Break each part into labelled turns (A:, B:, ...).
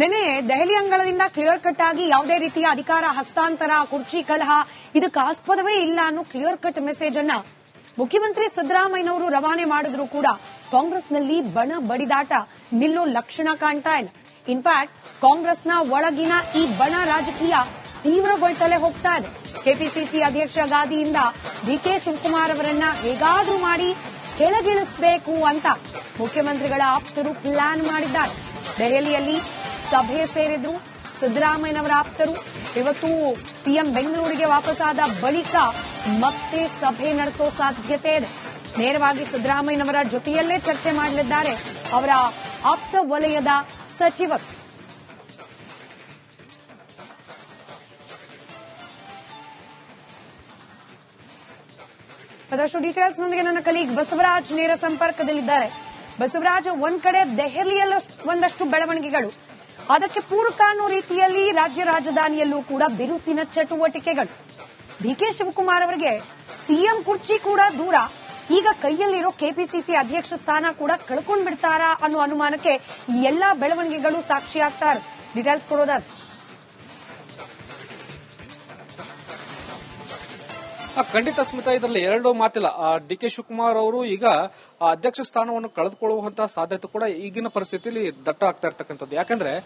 A: ನಿನ್ನೆ Delhi ಅಂಗಳದಿಂದ clear cut ಆಗಿ ಯಾವುದೇ ರೀತಿಯ ಅಧಿಕಾರ, ಹಸ್ತಾಂತರ, ಕುರ್ಚಿ, ಕಲಹ ಇದಕ್ಕೆ ಆಸ್ಪದವೇ ಇಲ್ಲ ಅನ್ನೋ ಕ್ಲಿಯರ್ ಕಟ್ ಮೆಸೇಜ್ ಅನ್ನ ಮುಖ್ಯಮಂತ್ರಿ ಸಿದ್ದರಾಮಯ್ಯನವರು ರವಾನೆ ಮಾಡಿದ್ರು ಕೂಡ ಕಾಂಗ್ರೆಸ್ನಲ್ಲಿ ಬಣ ಬಡಿದಾಟ ನಿಲ್ಲೋ ಲಕ್ಷಣ ಕಾಣ್ತಾ ಇಲ್ಲ. ಇನ್ಫ್ಯಾಕ್ಟ್ ಕಾಂಗ್ರೆಸ್ನ ಒಳಗಿನ ಈ ಬಣ ರಾಜಕೀಯ ತೀವ್ರಗೊಳ್ತಲೇ ಹೋಗ್ತಾ ಇದೆ. ಕೆಪಿಸಿಸಿ ಅಧ್ಯಕ್ಷ ಗಾದಿಯಿಂದ ಡಿಕೆ ಶಿವಕುಮಾರ್ ಅವರನ್ನ ಹೇಗಾದ್ರೂ ಮಾಡಿ ಕೆಳಗಿಳಿಸಬೇಕು ಅಂತ ಮುಖ್ಯಮಂತ್ರಿಗಳ ಆಪ್ತರು ಪ್ಲಾನ್ ಮಾಡಿದ್ದಾರೆ. ದೆಹಲಿಯಲ್ಲಿ ಸಭೆ ಸೇರಿದ್ರು ಸಿದ್ದರಾಮಯ್ಯನವರ ಆಪ್ತರು ಇವತ್ತು ಸಿಎಂ ಬೆಂಗಳೂರಿಗೆ ವಾಪಸ್ಸಾದ ಬಳಿಕ ಮತ್ತೆ ಸಭೆ ನಡೆಸೋ ಸಾಧ್ಯತೆ ಇದೆ. ನೇರವಾಗಿ ಸಿದ್ದರಾಮಯ್ಯನವರ ಜೊತೆಯಲ್ಲೇ ಚರ್ಚೆ ಮಾಡಲಿದ್ದಾರೆ ಅವರ ಆಪ್ತ ವಲಯದ ಸಚಿವರು. ಅದಷ್ಟು ಡೀಟೇಲ್ಸ್ ನೊಂದಿಗೆ ನನ್ನ ಕಲೀಗ್ ಬಸವರಾಜ್ ನೇರ ಸಂಪರ್ಕದಲ್ಲಿದ್ದಾರೆ. ಬಸವರಾಜ್, ಒಂದ್ ಕಡೆ ದೆಹಲಿಯಲ್ಲೂ ಒಂದಷ್ಟು ಬೆಳವಣಿಗೆಗಳು. ಅದಕ್ಕೆ ಪೂರಕ ರೀತಿಯಲ್ಲಿ ರಾಜ್ಯ ರಾಜಧಾನಿಯಲ್ಲೂ ಕೂಡ ಬಿರುಸಿನ ಚಟುವಟಿಕೆಗಳು. ಡಿಕೆ ಶಿವಕುಮಾರ್ ಅವರಿಗೆ ಸಿಎಂ ಕುರ್ಚಿ ಕೂಡ ದೂರ. ಈಗ ಕೈಯಲ್ಲಿರೋ ಕೆಪಿಸಿಸಿ ಅಧ್ಯಕ್ಷ ಸ್ಥಾನ ಕೂಡ ಕಳ್ಕೊಂಡ್ಬಿಡ್ತಾರಾ ಅನ್ನೋ ಅನುಮಾನಕ್ಕೆ ಎಲ್ಲಾ ಬೆಳವಣಿಗೆಗಳು ಸಾಕ್ಷಿಯಾಗ್ತಾರೆ ಡೀಟೇಲ್ಸ್ ಕೊಡೋದಾದ್ರೆ.
B: ಖಂಡಿತ ಸ್ಮಿತಾ, ಇದರಲ್ಲಿ ಎರಡು ಮಾತಿಲ್ಲ. ಡಿ ಕೆ ಶಿವಕುಮಾರ್ ಅವರು ಈಗ ಅಧ್ಯಕ್ಷ ಸ್ಥಾನವನ್ನು ಕಳೆದುಕೊಳ್ಳುವಂತಹ ಸಾಧ್ಯತೆ ಕೂಡ ಈಗಿನ ಪರಿಸ್ಥಿತಿಯಲ್ಲಿ ದಟ್ಟ ಆಗ್ತಾ ಇರ್ತಕ್ಕಂಥದ್ದು. ಯಾಕಂದ್ರೆ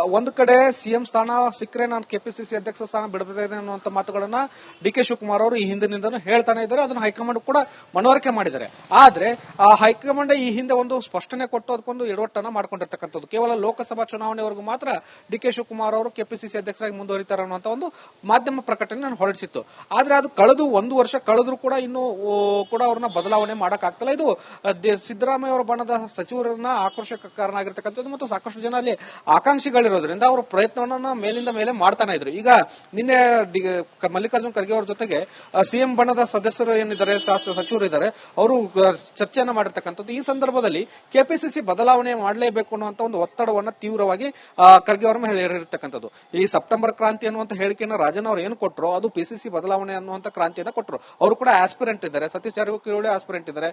B: ಒಂದು ಕಡೆ ಸಿಎಂ ಸ್ಥಾನ ಸಿಕ್ಕರೆ ನಾನು ಕೆಪಿಸಿಸಿ ಅಧ್ಯಕ್ಷ ಸ್ಥಾನ ಬಿಡಬೇಕಿದೆ ಅನ್ನುವಂತ ಮಾತುಗಳನ್ನ ಡಿ ಕೆ ಶಿವಕುಮಾರ್ ಅವರು ಈ ಹಿಂದಿನಿಂದನೂ ಹೇಳ್ತಾನೆ ಇದ್ದಾರೆ. ಅದನ್ನು ಹೈಕಮಾಂಡ್ ಕೂಡ ಮನವರಿಕೆ ಮಾಡಿದ್ದಾರೆ. ಆದ್ರೆ, ಆ, ಹೈಕಮಾಂಡ್ ಈ ಹಿಂದೆ ಒಂದು ಸ್ಪಷ್ಟನೆ ಕೊಟ್ಟು ಅದಕ್ಕೊಂದು ಎಡವಟ್ಟನ್ನ ಮಾಡ್ಕೊಂಡಿರ್ತಕ್ಕಂಥದ್ದು. ಕೇವಲ ಲೋಕಸಭಾ ಚುನಾವಣೆವರೆಗೂ ಮಾತ್ರ ಡಿ ಕೆ ಶಿವಕುಮಾರ್ ಅವರು ಕೆಪಿಸಿಸಿ ಅಧ್ಯಕ್ಷರಾಗಿ ಮುಂದುವರಿತಾರೆ ಅನ್ನುವಂತ ಒಂದು ಮಾಧ್ಯಮ ಪ್ರಕಟಣೆ ನಾನು ಹೊರಡಿಸಿತ್ತು. ಆದ್ರೆ ಅದು ಕಳೆದು ಒಂದು ವರ್ಷ ಕಳೆದ್ರು ಕೂಡ ಇನ್ನು ಕೂಡ ಅವ್ರನ್ನ ಬದಲಾವಣೆ ಮಾಡಕ್ ಆಗ್ತಿಲ್ಲ ಇದು ಸಿದ್ದರಾಮಯ್ಯ ಅವರ ಬಣದ ಸಚಿವರನ್ನ ಆಕ್ರೋಶಕ್ಕೆ ಕಾರಣ ಆಗಿರ್ತಕ್ಕಂಥದ್ದು ಮತ್ತು ಸಾಕಷ್ಟು ಜನ ಅಲ್ಲಿ ಆಕಾಂಕ್ಷಿಗಳಿರೋದ್ರಿಂದ ಅವರು ಪ್ರಯತ್ನವನ್ನ ಮೇಲಿಂದ ಮೇಲೆ ಮಾಡ್ತಾನೆ ಇದ್ರು. ಈಗ ನಿನ್ನೆ ಮಲ್ಲಿಕಾರ್ಜುನ್ ಖರ್ಗೆ ಅವರ ಜೊತೆಗೆ ಸಿಎಂ ಬಣದ ಸದಸ್ಯರು ಏನಿದ್ದಾರೆ ಸಚಿವರು ಇದ್ದಾರೆ, ಅವರು ಚರ್ಚೆಯನ್ನು ಮಾಡಿರ್ತಕ್ಕಂಥದ್ದು. ಈ ಸಂದರ್ಭದಲ್ಲಿ ಕೆಪಿಸಿಸಿ ಬದಲಾವಣೆ ಮಾಡಲೇಬೇಕು ಅನ್ನುವಂತ ಒಂದು ಒತ್ತಡವನ್ನ ತೀವ್ರವಾಗಿ ಖರ್ಗೆ ಅವರ ಮೇಲೆ ಹೇರಿರ್ತಕ್ಕಂಥದ್ದು. ಈ ಸೆಪ್ಟೆಂಬರ್ ಕ್ರಾಂತಿ ಅನ್ನುವಂತ ಹೇಳಿಕೆಯನ್ನ ರಾಜನ್ ಅವರು ಏನು ಕೊಟ್ಟರು ಅದು ಪಿಸಿಸಿ ಬದಲಾವಣೆ ಅನ್ನುವಂತ ಕ್ರಾಂತಿಯನ್ನ ಕೊಟ್ಟರು. ಅವರು ಕೂಡ ಆಸ್ಪಿರೆಂಟ್ ಇದ್ದಾರೆ. ಸತೀಶ್ ಜಾರಕಿಹೊಳಿ ಆಸ್ಪಿರೆಂಟ್ ಇದ್ದಾರೆ.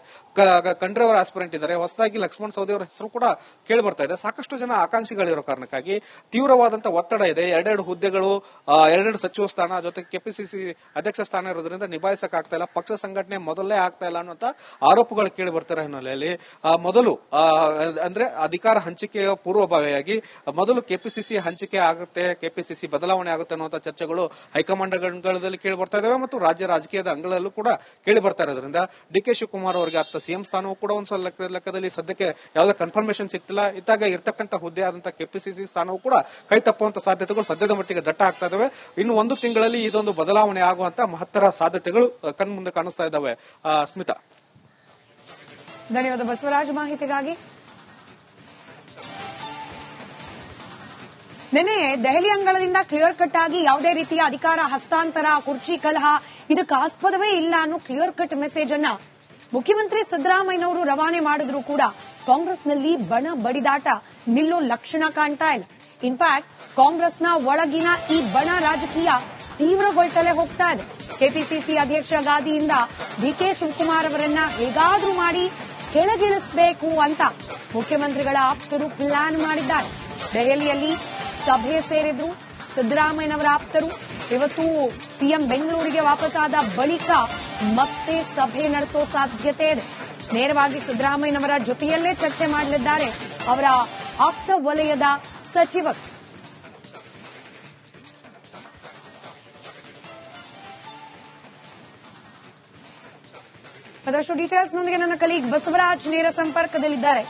B: ಖಂಡ್ರೆ ಅವರ ಆಸ್ಪಿರೆಂಟ್ ಇದ್ದಾರೆ. ಹೊಸದಾಗಿ ಲಕ್ಷ್ಮಣ್ ಸೌದಿ ಅವರ ಹೆಸರು ಕೂಡ ಕೇಳಿ ಬರ್ತಾ ಇದೆ. ಸಾಕಷ್ಟು ಜನ ಆಕಾಂಕ್ಷಿಗಳಿರೋ ಕಾರಣಕ್ಕಾಗಿ ತೀವ್ರವಾದಂತಹ ಒತ್ತಡ ಇದೆ. ಎರಡೆರಡು ಹುದ್ದೆಗಳು ಎರಡೆರಡು ಸಚಿವ ಸ್ಥಾನ, ಜೊತೆಗೆ ಕೆಪಿಸಿಸಿ ಅಧ್ಯಕ್ಷ ಸ್ಥಾನ ಇರೋದ್ರಿಂದ ನಿಭಾಯಿಸಕ್ ಆಗ್ತಾ ಇಲ್ಲ. ಪಕ್ಷ ಸಂಘಟನೆ ಮೊದಲೇ ಆಗ್ತಾ ಇಲ್ಲ ಅನ್ನುವಂತ ಆರೋಪಗಳು ಕೇಳಿ ಬರ್ತಾರೆ ಹಿನ್ನೆಲೆಯಲ್ಲಿ ಮೊದಲು ಅಂದ್ರೆ ಅಧಿಕಾರ ಹಂಚಿಕೆಯ ಪೂರ್ವಭಾವಿಯಾಗಿ, ಮೊದಲು ಕೆಪಿಸಿಸಿ ಹಂಚಿಕೆ ಆಗುತ್ತೆ, ಕೆಪಿಸಿಸಿ ಬದಲಾವಣೆ ಆಗುತ್ತೆ ಅನ್ನುವಂತ ಚರ್ಚೆಗಳು ಹೈಕಮಾಂಡ್ ಅಂಗಳದಲ್ಲಿ ಕೇಳಿ ಬರ್ತಾ ಇದಾವೆ ಮತ್ತು ರಾಜ್ಯ ರಾಜಕೀಯದ ಅಂಗಳಲ್ಲೂ ಕೂಡ ಕೇಳಿ ಬರ್ತಾ ಇರೋದ್ರಿಂದ ಡಿ ಕೆ ಶಿವಕುಮಾರ್ ಅವರಿಗೆ ಅತ್ತ ಸಿಎಂ ಸ್ಥಾನವೂ ಕೂಡ ಒಂದು ಸಲ ಲೆಕ್ಕ- ಲೆಕ್ಕದಲ್ಲಿ ಸದ್ಯಕ್ಕೆ ಯಾವುದೇ ಕನ್ಫರ್ಮೇಶನ್ ಸಿಗ್ತಿಲ್ಲ. ಇದ್ದಾಗ ಇರ್ತಕ್ಕಂಥ ಹುದ್ದೆ ಆದಂತ ಕೆಪಿಸಿಸಿ ಸ್ಥಾನವೂ ಕೂಡ ಕೈ ತಪ್ಪುವಂತ ಸಾಧ್ಯತೆಗಳು ಸದ್ಯದ ಮಟ್ಟಿಗೆ ದಟ್ಟ ಆಗ್ತಾ ಇದಾವೆ. ಇನ್ನು ಒಂದು ತಿಂಗಳಲ್ಲಿ ಇದೊಂದು ಬದಲಾವಣೆ ಆಗುವಂತ ಮಹತ್ತರ ಸಾಧ್ಯತೆಗಳು ಕಣ್ಮುಂದೆ ಕಾಣಿಸ್ತಾ ಇದ್ದಾವೆ ಸ್ಮಿತಾ.
A: ಧನ್ಯವಾದ ಬಸವರಾಜ್ ಮಾಹಿತಿಗಾಗಿ. ನಿನ್ನೆ ದೆಹಲಿ ಅಂಗಳದಿಂದ ಕ್ಲಿಯರ್ ಕಟ್ ಆಗಿ ಯಾವುದೇ ರೀತಿಯ ಅಧಿಕಾರ, ಹಸ್ತಾಂತರ, ಕುರ್ಚಿ, ಕಲಹ ಇದಕ್ಕೆ ಆಸ್ಪದವೇ ಇಲ್ಲ ಅನ್ನೋ ಕ್ಲಿಯರ್ ಕಟ್ ಮೆಸೇಜ್ ಅನ್ನ ಮುಖ್ಯಮಂತ್ರಿ ಸಿದ್ದರಾಮಯ್ಯನವರು ರವಾನೆ ಮಾಡಿದ್ರು ಕೂಡ ಕಾಂಗ್ರೆಸ್ನಲ್ಲಿ ಬಣ ಬಡಿದಾಟ ನಿಲ್ಲೋ ಲಕ್ಷಣ ಕಾಣ್ತಾ ಇಲ್ಲ. ಇನ್ಫ್ಯಾಕ್ಟ್ ಕಾಂಗ್ರೆಸ್ನ ಒಳಗಿನ ಈ ಬಣ ರಾಜಕೀಯ ತೀವ್ರಗೊಳ್ತಲೇ ಹೋಗ್ತಾ ಇದೆ. ಕೆಪಿಸಿಸಿ ಅಧ್ಯಕ್ಷ ಗಾದಿಯಿಂದ ಡಿಕೆ ಶಿವಕುಮಾರ್ ಅವರನ್ನ ಹೇಗಾದ್ರೂ ಮಾಡಿ ಕೆಳಗಿಳಿಸಬೇಕು ಅಂತ ಮುಖ್ಯಮಂತ್ರಿಗಳ ಆಪ್ತರು ಪ್ಲಾನ್ ಮಾಡಿದ್ದಾರೆ. ದೆಹಲಿಯಲ್ಲಿ ಸಭೆ ಸೇರಿದ್ರು. ಸಿದ್ದರಾಮಯ್ಯನವರ ಆಪ್ತರು ಇವತ್ತು ಸಿಎಂ ಬೆಂಗಳೂರಿಗೆ ವಾಪಸ್ಸಾದ ಬಳಿಕ ಮತ್ತೆ ಸಭೆ ನಡೆಸೋ ಸಾಧ್ಯತೆ ಇದೆ. ನೇರವಾಗಿ ಸಿದ್ದರಾಮಯ್ಯನವರ ಜೊತೆಯಲ್ಲೇ ಚರ್ಚೆ ಮಾಡಲಿದ್ದಾರೆ ಅವರ ಆಪ್ತ ವಲಯದ ಸಚಿವರು. ಅದಷ್ಟು ಡೀಟೇಲ್ಸ್ ನೊಂದಿಗೆ ನನ್ನ ಕಲೀಗ್ ಬಸವರಾಜ್ ನೇರ ಸಂಪರ್ಕದಲ್ಲಿದ್ದಾರೆ.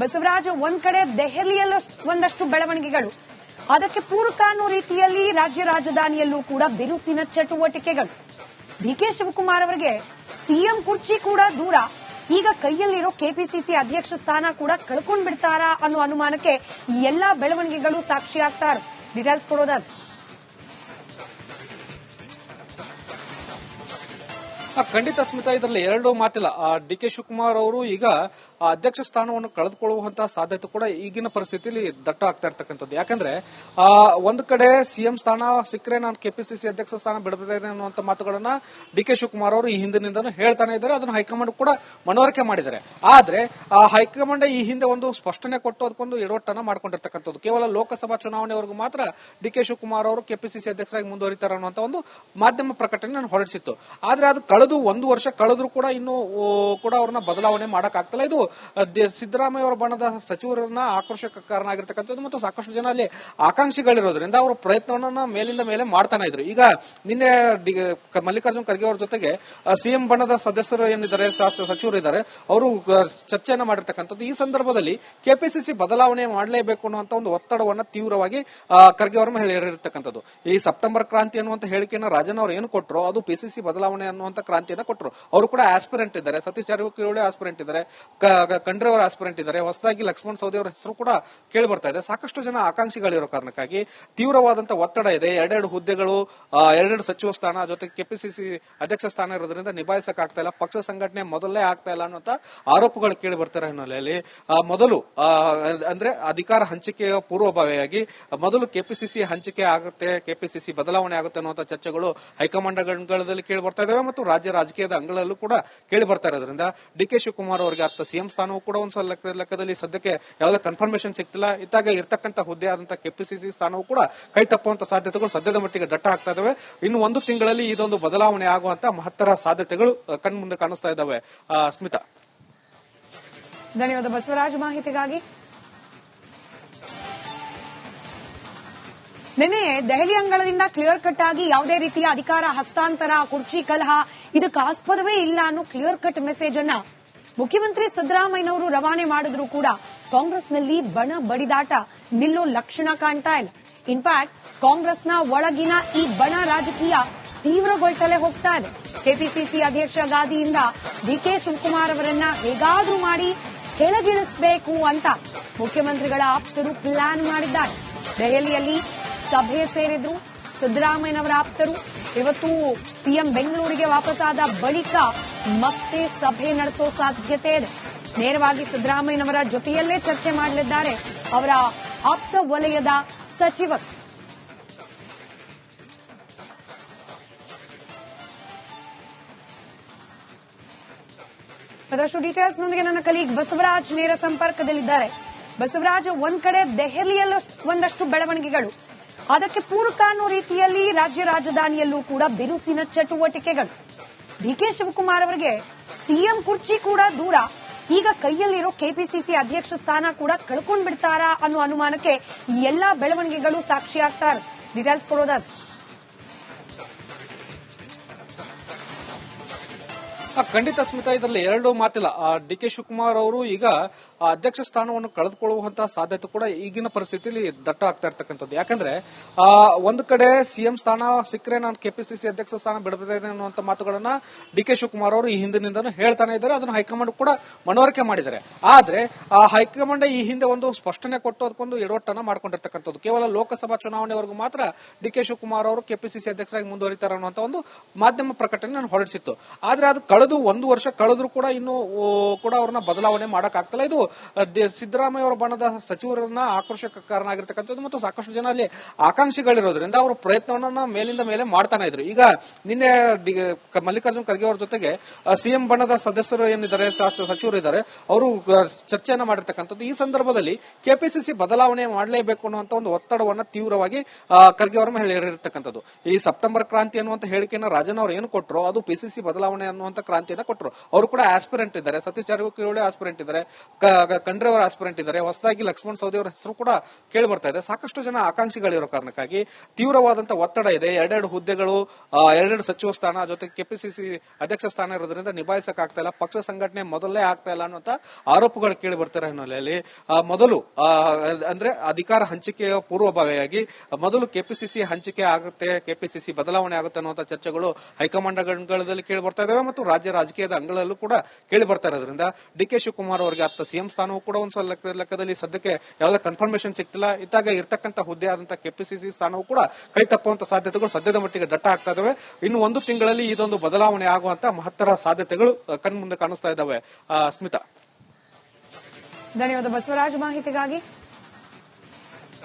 A: ಬಸವರಾಜ್, ಒಂದ್ ಕಡೆ ದೆಹಲಿಯಲ್ಲೂ ಒಂದಷ್ಟು ಬೆಳವಣಿಗೆಗಳು. ಅದಕ್ಕೆ ಪೂರಕ ರೀತಿಯಲ್ಲಿ ರಾಜ್ಯ ರಾಜಧಾನಿಯಲ್ಲೂ ಕೂಡ ಬಿರುಸಿನ ಚಟುವಟಿಕೆಗಳು. ಡಿಕೆ ಶಿವಕುಮಾರ್ ಅವರಿಗೆ ಸಿಎಂ ಕುರ್ಚಿ ಕೂಡ ದೂರ. ಈಗ ಕೈಯಲ್ಲಿರೋ ಕೆಪಿಸಿಸಿ ಅಧ್ಯಕ್ಷ ಸ್ಥಾನ ಕೂಡ ಕಳ್ಕೊಂಡ್ಬಿಡ್ತಾರಾ ಅನ್ನೋ ಅನುಮಾನಕ್ಕೆ ಎಲ್ಲಾ ಬೆಳವಣಿಗೆಗಳು ಸಾಕ್ಷಿಯಾಗ್ತಾರೆ ಡೀಟೇಲ್ಸ್ ಕೊಡೋದಾದ್ರೆ
B: ಖಂಡಿತ ಸ್ಮಿತಾ ಇದರಲ್ಲಿ ಎರಡು ಮಾತಿಲ್ಲ. ಡಿ ಕೆ ಶಿವಕುಮಾರ್ ಅವರು ಈಗ ಅಧ್ಯಕ್ಷ ಸ್ಥಾನವನ್ನು ಕಳೆದುಕೊಳ್ಳುವಂತಹ ಸಾಧ್ಯತೆ ಕೂಡ ಈಗಿನ ಪರಿಸ್ಥಿತಿಯಲ್ಲಿ ದಟ್ಟ ಆಗ್ತಾ ಇರ್ತಕ್ಕಂಥದ್ದು. ಯಾಕಂದ್ರೆ ಆ, ಒಂದು ಕಡೆ ಸಿಎಂ ಸ್ಥಾನ ಸಿಕ್ಕರೆ ನಾನು ಕೆಪಿಸಿಸಿ ಅಧ್ಯಕ್ಷ ಸ್ಥಾನ ಬಿಡಬೇಕು ಅನ್ನುವಂತ ಮಾತುಗಳನ್ನ ಡಿ ಕೆ ಶಿವಕುಮಾರ್ ಅವರು ಈ ಹಿಂದಿನಿಂದ ಹೇಳ್ತಾನೆ ಇದ್ದಾರೆ. ಅದನ್ನು ಹೈಕಮಾಂಡ್ ಕೂಡ ಮನವರಿಕೆ ಮಾಡಿದ್ದಾರೆ. ಆದ್ರೆ ಆ ಹೈಕಮಾಂಡ್ ಈ ಹಿಂದೆ ಒಂದು ಸ್ಪಷ್ಟನೆ ಕೊಟ್ಟು ಅದಕ್ಕೊಂದು ಎಡವಟ್ಟನ್ನ ಮಾಡ್ಕೊಂಡಿರ್ತಕ್ಕಂಥದ್ದು. ಕೇವಲ ಲೋಕಸಭಾ ಚುನಾವಣೆವರೆಗೂ ಮಾತ್ರ ಡಿ ಕೆ ಶಿವಕುಮಾರ್ ಅವರು ಕೆಪಿಸಿಸಿ ಅಧ್ಯಕ್ಷರಾಗಿ ಮುಂದುವರಿತಾರೆ ಅನ್ನುವಂತ ಒಂದು ಮಾಧ್ಯಮ ಪ್ರಕಟಣೆ ನಾನು ಹೊರಡಿಸಿತ್ತು. ಆದ್ರೆ ಅದು ಕಳೆದು ಒಂದು ವರ್ಷ ಕಳೆದ್ರು ಕೂಡ ಇನ್ನು ಕೂಡ ಅವ್ರನ್ನ ಬದಲಾವಣೆ ಮಾಡಕ್ ಆಗ್ತಿಲ್ಲ ಇದು ಸಿದ್ದರಾಮಯ್ಯ ಅವರ ಬಣದ ಸಚಿವರನ್ನ ಆಕ್ರೋಶಕ್ಕೆ ಕಾರಣ ಆಗಿರ್ತಕ್ಕಂಥದ್ದು ಮತ್ತು ಸಾಕಷ್ಟು ಜನ ಅಲ್ಲಿ ಆಕಾಂಕ್ಷಿಗಳಿರೋದ್ರಿಂದ ಅವರು ಪ್ರಯತ್ನವನ್ನ ಮೇಲಿಂದ ಮೇಲೆ ಮಾಡ್ತಾನೆ ಇದ್ರು. ಈಗ ನಿನ್ನೆ ಮಲ್ಲಿಕಾರ್ಜುನ್ ಖರ್ಗೆ ಅವರ ಜೊತೆಗೆ ಸಿಎಂ ಬಣದ ಸದಸ್ಯರು ಏನಿದ್ದಾರೆ ಸಚಿವರು ಇದ್ದಾರೆ, ಅವರು ಚರ್ಚೆಯನ್ನು ಮಾಡಿರ್ತಕ್ಕಂಥದ್ದು. ಈ ಸಂದರ್ಭದಲ್ಲಿ ಕೆಪಿಸಿಸಿ ಬದಲಾವಣೆ ಮಾಡಲೇಬೇಕು ಅನ್ನುವಂತ ಒಂದು ಒತ್ತಡವನ್ನ ತೀವ್ರವಾಗಿ ಖರ್ಗೆ ಅವರ ಮೇಲೆ ಹೇರಿರ್ತಕ್ಕಂಥದ್ದು. ಈ ಸೆಪ್ಟೆಂಬರ್ ಕ್ರಾಂತಿ ಅನ್ನುವಂತ ಹೇಳಿಕೆಯನ್ನ ರಾಜನ್ ಅವರು ಏನು ಕೊಟ್ಟರು ಅದು ಪಿಸಿಸಿ ಬದಲಾವಣೆ ಅನ್ನುವಂತ ಕ್ರಾಂತಿಯನ್ನ ಕೊಟ್ಟರು. ಅವರು ಕೂಡ ಆಸ್ಪಿರೆಂಟ್ ಇದ್ದಾರೆ. ಸತೀಶ್ ಜಾರಕಿಹೊಳಿ ಆಸ್ಪಿರೆಂಟ್ ಇದ್ದಾರೆ. ಖಂಡ್ರೆ ಅವರ ಆಸ್ಪಿರೆಂಟ್ ಇದ್ದಾರೆ. ಹೊಸದಾಗಿ ಲಕ್ಷ್ಮಣ್ ಸೌದಿ ಅವರ ಹೆಸರು ಕೂಡ ಕೇಳಿ ಬರ್ತಾ ಇದೆ. ಸಾಕಷ್ಟು ಜನ ಆಕಾಂಕ್ಷಿಗಳಿರೋ ಕಾರಣಕ್ಕಾಗಿ ತೀವ್ರವಾದಂತಹ ಒತ್ತಡ ಇದೆ. ಎರಡೆರಡು ಹುದ್ದೆಗಳು ಎರಡೆರಡು ಸಚಿವ ಸ್ಥಾನ, ಜೊತೆಗೆ ಕೆಪಿಸಿಸಿ ಅಧ್ಯಕ್ಷ ಸ್ಥಾನ ಇರೋದ್ರಿಂದ ನಿಭಾಯಿಸಕ್ ಆಗ್ತಾ ಇಲ್ಲ. ಪಕ್ಷ ಸಂಘಟನೆ ಮೊದಲೇ ಆಗ್ತಾ ಇಲ್ಲ ಅನ್ನುವಂತ ಆರೋಪಗಳು ಕೇಳಿ ಬರ್ತಾರೆ ಹಿನ್ನೆಲೆಯಲ್ಲಿ ಮೊದಲು ಅಂದ್ರೆ ಅಧಿಕಾರ ಹಂಚಿಕೆಯ ಪೂರ್ವಭಾವಿಯಾಗಿ ಮೊದಲು ಕೆಪಿಸಿಸಿ ಹಂಚಿಕೆ ಆಗುತ್ತೆ, ಕೆಪಿಸಿಸಿ ಬದಲಾವಣೆ ಆಗುತ್ತೆ ಅನ್ನುವಂತ ಚರ್ಚೆಗಳು ಹೈಕಮಾಂಡ್ ಅಂಗಳದಲ್ಲಿ ಕೇಳಿ ಬರ್ತಾ ಇದಾವೆ ಮತ್ತು ರಾಜ್ಯ ರಾಜಕೀಯದ ಅಂಗಳಲ್ಲೂ ಕೂಡ ಕೇಳಿ ಬರ್ತಾ ಇರೋದ್ರಿಂದ ಡಿ ಕೆ ಶಿವಕುಮಾರ್ ಅವರಿಗೆ ಅತ್ತ ಸಿಎಂ ಸ್ಥಾನವೂ ಕೂಡ ಒಂದು ಸಲ ಲೆಕ್ಕದಲ್ಲಿ ಸದ್ಯಕ್ಕೆ ಯಾವುದೇ ಕನ್ಫರ್ಮೇಶನ್ ಸಿಗ್ತಿಲ್ಲ. ಇತ್ತಾಗ ಇರ್ತಕ್ಕಂಥ ಹುದ್ದೆ ಆದಂತ ಕೆಪಿಸಿಸಿ ಸ್ಥಾನವೂ ಕೂಡ ಕೈ ತಪ್ಪುವಂತ ಸಾಧ್ಯತೆಗಳು ಸದ್ಯದ ಮಟ್ಟಿಗೆ ದಟ್ಟ ಆಗ್ತಾ ಇದಾವೆ. ಇನ್ನು ಒಂದು ತಿಂಗಳಲ್ಲಿ ಇದೊಂದು ಬದಲಾವಣೆ ಆಗುವಂತ ಮಹತ್ತರ ಸಾಧ್ಯತೆಗಳು ಕಣ್ ಕಣ್ಮುಂದೆ ಕಾಣಿಸ್ತಾ ಇದಾವೆ. ಸ್ಮಿತಾ.
A: ಧನ್ಯವಾದ ಬಸವರಾಜ್ ಮಾಹಿತಿಗಾಗಿ. ನಿನ್ನೆ ದೆಹಲಿ ಅಂಗಳದಿಂದ ಕ್ಲಿಯರ್ ಕಟ್ ಆಗಿ ಯಾವುದೇ ರೀತಿಯ ಅಧಿಕಾರ, ಹಸ್ತಾಂತರ, ಕುರ್ಚಿ, ಕಲಹ ಇದಕ್ಕೆ ಆಸ್ಪದವೇ ಇಲ್ಲ ಅನ್ನೋ ಕ್ಲಿಯರ್ ಕಟ್ ಮೆಸೇಜ್ ಅನ್ನ ಮುಖ್ಯಮಂತ್ರಿ ಸಿದ್ದರಾಮಯ್ಯನವರು ರವಾನೆ ಮಾಡಿದ್ರು ಕೂಡ ಕಾಂಗ್ರೆಸ್ನಲ್ಲಿ ಬಣ ಬಡಿದಾಟ ನಿಲ್ಲೋ ಲಕ್ಷಣ ಕಾಣ್ತಾ ಇಲ್ಲ. ಇನ್ಫ್ಯಾಕ್ಟ್ ಕಾಂಗ್ರೆಸ್ನ ಒಳಗಿನ ಈ ಬಣ ರಾಜಕೀಯ ತೀವ್ರಗೊಳ್ತಲೇ ಹೋಗ್ತಾ ಇದೆ. ಕೆಪಿಸಿಸಿ ಅಧ್ಯಕ್ಷ ಗಾದಿಯಿಂದ ಡಿಕೆ ಶಿವಕುಮಾರ್ ಅವರನ್ನ ಹೇಗಾದ್ರೂ ಮಾಡಿ ಕೆಳಗಿಳಿಸಬೇಕು ಅಂತ ಮುಖ್ಯಮಂತ್ರಿಗಳ ಆಪ್ತರು ಪ್ಲಾನ್ ಮಾಡಿದ್ದಾರೆ. ದೆಹಲಿಯಲ್ಲಿ ಸಭೆ ಸೇರಿದ್ರು. ಸಿದ್ದರಾಮಯ್ಯನವರ ಆಪ್ತರು. ಇವತ್ತು ಸಿಎಂ ಬೆಂಗಳೂರಿಗೆ ವಾಪಸ್ಸಾದ ಬಳಿಕ ಮತ್ತೆ ಸಭೆ ನಡೆಸೋ ಸಾಧ್ಯತೆ ಇದೆ. ನೇರವಾಗಿ ಸಿದ್ದರಾಮಯ್ಯನವರ ಜೊತೆಯಲ್ಲೇ ಚರ್ಚೆ ಮಾಡಲಿದ್ದಾರೆ ಅವರ ಆಪ್ತ ವಲಯದ ಸಚಿವರು. ಅದಷ್ಟು ಡೀಟೇಲ್ಸ್ ನೊಂದಿಗೆ ನನ್ನ ಕಲೀಗ್ ಬಸವರಾಜ್ ನೇರ ಸಂಪರ್ಕದಲ್ಲಿದ್ದಾರೆ. ಬಸವರಾಜ್, ಒಂದ್ ಕಡೆ ದೆಹಲಿಯಲ್ಲೂ ಒಂದಷ್ಟು ಬೆಳವಣಿಗೆಗಳು. ಅದಕ್ಕೆ ಪೂರಕ ಅನ್ನೋ ರೀತಿಯಲ್ಲಿ ರಾಜ್ಯ ರಾಜಧಾನಿಯಲ್ಲೂ ಕೂಡ ಬಿರುಸಿನ ಚಟುವಟಿಕೆಗಳು. ಡಿಕೆ ಶಿವಕುಮಾರ್ ಅವರಿಗೆ ಸಿಎಂ ಕುರ್ಚಿ ಕೂಡ ದೂರ. ಈಗ ಕೈಯಲ್ಲಿರೋ ಕೆಪಿಸಿಸಿ ಅಧ್ಯಕ್ಷ ಸ್ಥಾನ ಕೂಡ ಕಳ್ಕೊಂಡ್ ಬಿಡ್ತಾರಾ ಅನ್ನೋ ಅನುಮಾನಕ್ಕೆ ಎಲ್ಲಾ ಬೆಳವಣಿಗೆಗಳು ಸಾಕ್ಷಿಯಾಗ್ತಾರೆ ಡೀಟೇಲ್ಸ್ ಕೊಡೋದಾದ್ರೆ
B: ಖಂಡಿತ ಸ್ಮಿತಾ, ಇದರಲ್ಲಿ ಎರಡು ಮಾತಿಲ್ಲ. ಡಿ ಕೆ ಶಿವಕುಮಾರ್ ಅವರು ಈಗ ಅಧ್ಯಕ್ಷ ಸ್ಥಾನವನ್ನು ಕಳೆದುಕೊಳ್ಳುವಂತಹ ಸಾಧ್ಯತೆ ಕೂಡ ಈಗಿನ ಪರಿಸ್ಥಿತಿಯಲ್ಲಿ ದಟ್ಟ ಆಗ್ತಾ ಇರ್ತಕ್ಕಂಥದ್ದು. ಯಾಕಂದ್ರೆ ಒಂದು ಕಡೆ ಸಿಎಂ ಸ್ಥಾನ ಸಿಕ್ಕರೆ ನಾನು ಕೆಪಿಸಿಸಿ ಅಧ್ಯಕ್ಷ ಸ್ಥಾನ ಬಿಡಬೇಕು ಅನ್ನುವಂತ ಮಾತುಗಳನ್ನ ಡಿ ಕೆ ಶಿವಕುಮಾರ್ ಅವರು ಈ ಹಿಂದಿನಿಂದಲೂ ಹೇಳ್ತಾನೆ ಇದ್ದಾರೆ. ಅದನ್ನು ಹೈಕಮಾಂಡ್ ಕೂಡ ಮನವರಿಕೆ ಮಾಡಿದ್ದಾರೆ. ಆದ್ರೆ, ಆ, ಹೈಕಮಾಂಡ್ ಈ ಹಿಂದೆ ಒಂದು ಸ್ಪಷ್ಟನೆ ಕೊಟ್ಟು ಅದಕ್ಕೊಂದು ಎಡವಟ್ಟನ್ನ ಮಾಡ್ಕೊಂಡಿರ್ತಕ್ಕಂಥದ್ದು. ಕೇವಲ ಲೋಕಸಭಾ ಚುನಾವಣೆವರೆಗೂ ಮಾತ್ರ ಡಿ ಕೆ ಶಿವಕುಮಾರ್ ಅವರು ಕೆಪಿಸಿಸಿ ಅಧ್ಯಕ್ಷರಾಗಿ ಮುಂದುವರಿತಾರೆ ಅನ್ನುವಂತ ಒಂದು ಮಾಧ್ಯಮ ಪ್ರಕಟಣೆ ನಾನು ಹೊರಡಿಸಿತ್ತು. ಆದ್ರೆ ಅದು ಕಳೆದು ಒಂದು ವರ್ಷ ಕಳೆದ್ರು ಕೂಡ ಇನ್ನು ಕೂಡ ಅವ್ರನ್ನ ಬದಲಾವಣೆ ಮಾಡಕ್ ಆಗ್ತಿಲ್ಲ ಇದು ಸಿದ್ದರಾಮಯ್ಯ ಅವರ ಬಣದ ಸಚಿವರನ್ನ ಆಕರ್ಷಕ ಕಾರಣ ಆಗಿರ್ತಕ್ಕಂಥದ್ದು ಮತ್ತು ಸಾಕಷ್ಟು ಜನ ಅಲ್ಲಿ ಆಕಾಂಕ್ಷಿಗಳಿರೋದ್ರಿಂದ ಅವರು ಪ್ರಯತ್ನವನ್ನ ಮೇಲಿಂದ ಮೇಲೆ ಮಾಡ್ತಾನೆ ಇದ್ರು. ಈಗ ನಿನ್ನೆ ಮಲ್ಲಿಕಾರ್ಜುನ್ ಖರ್ಗೆ ಅವರ ಜೊತೆಗೆ ಸಿಎಂ ಬಣದ ಸದಸ್ಯರು ಏನಿದ್ದಾರೆ ಸಚಿವರು ಇದ್ದಾರೆ, ಅವರು ಚರ್ಚೆಯನ್ನ ಮಾಡಿರ್ತಕ್ಕಂಥದ್ದು. ಈ ಸಂದರ್ಭದಲ್ಲಿ ಕೆಪಿಸಿಸಿ ಬದಲಾವಣೆ ಮಾಡಲೇಬೇಕು ಅನ್ನುವಂತ ಒಂದು ಒತ್ತಡವನ್ನ ತೀವ್ರವಾಗಿ ಖರ್ಗೆ ಅವರ ಮೇಲೆ ಹೇರಿರ್ತಕ್ಕಂಥದ್ದು. ಈ ಸೆಪ್ಟೆಂಬರ್ ಕ್ರಾಂತಿ ಅನ್ನುವಂತ ಹೇಳಿಕೆಯನ್ನ ರಾಜನ್ ಅವರು ಏನು ಕೊಟ್ಟರು ಅದು ಪಿಸಿಸಿ ಬದಲಾವಣೆ ಅನ್ನುವಂತ ಕ್ರಾಂತಿಯನ್ನ ಕೊಟ್ಟರು. ಅವರು ಕೂಡ ಆಸ್ಪಿರೆಂಟ್ ಇದ್ದಾರೆ. ಸತೀಶ್ ಜಾರಕಿಹೊಳಿ ಆಸ್ಪಿರೆಂಟ್ ಇದ್ದಾರೆ. ಖಂಡ್ರೆ ಅವರ ಆಸ್ಪಿರೆಂಟ್ ಇದ್ದಾರೆ. ಹೊಸದಾಗಿ ಲಕ್ಷ್ಮಣ್ ಸೌದಿ ಅವರ ಹೆಸರು ಕೂಡ ಕೇಳಿ ಬರ್ತಾ ಇದೆ. ಸಾಕಷ್ಟು ಜನ ಆಕಾಂಕ್ಷಿಗಳಿರೋ ಕಾರಣಕ್ಕಾಗಿ ತೀವ್ರವಾದಂತಹ ಒತ್ತಡ ಇದೆ. ಎರಡೆರಡು ಹುದ್ದೆಗಳು ಎರಡೆರಡು ಸಚಿವ ಸ್ಥಾನ ಜೊತೆಗೆ ಕೆಪಿಸಿಸಿ ಅಧ್ಯಕ್ಷ ಸ್ಥಾನ ಇರೋದ್ರಿಂದ ನಿಭಾಯಿಸಕ್ ಆಗ್ತಾ ಇಲ್ಲ. ಪಕ್ಷ ಸಂಘಟನೆ ಮೊದಲೇ ಆಗ್ತಾ ಇಲ್ಲ ಅನ್ನುವಂತ ಆರೋಪಗಳು ಕೇಳಿ ಬರ್ತಾರೆ ಹಿನ್ನೆಲೆಯಲ್ಲಿ ಮೊದಲು ಅಂದ್ರೆ ಅಧಿಕಾರ ಹಂಚಿಕೆಯ ಪೂರ್ವಭಾವಿಯಾಗಿ ಮೊದಲು ಕೆಪಿಸಿಸಿ ಹಂಚಿಕೆ ಆಗುತ್ತೆ, ಕೆಪಿಸಿಸಿ ಬದಲಾವಣೆ ಆಗುತ್ತೆ ಅನ್ನುವಂತ ಚರ್ಚೆಗಳು ಹೈಕಮಾಂಡ್ ಅಂಗಳದಲ್ಲಿ ಕೇಳಿ ಬರ್ತಾ ಇದಾವೆ ಮತ್ತು ರಾಜ್ಯ ರಾಜಕೀಯದ ಅಂಗಳಲ್ಲೂ ಕೂಡ ಕೇಳಿ ಬರ್ತಾ ಇರೋದ್ರಿಂದ ಡಿ ಕೆ ಶಿವಕುಮಾರ್ ಅವರಿಗೆ ಅತ್ತ ಸಿಎಂ ಸ್ಥಾನವೂ ಕೂಡ ಒಂದ್ ಲೆಕ್ಕದಲ್ಲಿ ಸದ್ಯಕ್ಕೆ ಯಾವುದೇ ಕನ್ಫರ್ಮೇಶನ್ ಸಿಕ್ತಿಲ್ಲ ಇತ್ತಾಗ ಇರ್ತಕ್ಕಂಥ ಹುದ್ದೆ ಆದಂತ ಕೆಪಿಸಿಸಿ ಸ್ಥಾನವೂ ಕೂಡ ಕೈ ತಪ್ಪುವಂತ ಸಾಧ್ಯತೆಗಳು ಸದ್ಯದ ಮಟ್ಟಿಗೆ ದಟ್ಟ ಆಗ್ತಾ ಇದಾವೆ. ಇನ್ನು ಒಂದು ತಿಂಗಳಲ್ಲಿ ಇದೊಂದು ಬದಲಾವಣೆ ಆಗುವಂತ ಮಹತ್ತರ ಸಾಧ್ಯತೆಗಳು ಕಣ್ಮುಂದೆ ಕಾಣಿಸ್ತಾ ಇದ್ದಾವೆ ಸ್ಮಿತಾ.
A: ಧನ್ಯವಾದ ಬಸವರಾಜ್ ಮಾಹಿತಿಗಾಗಿ.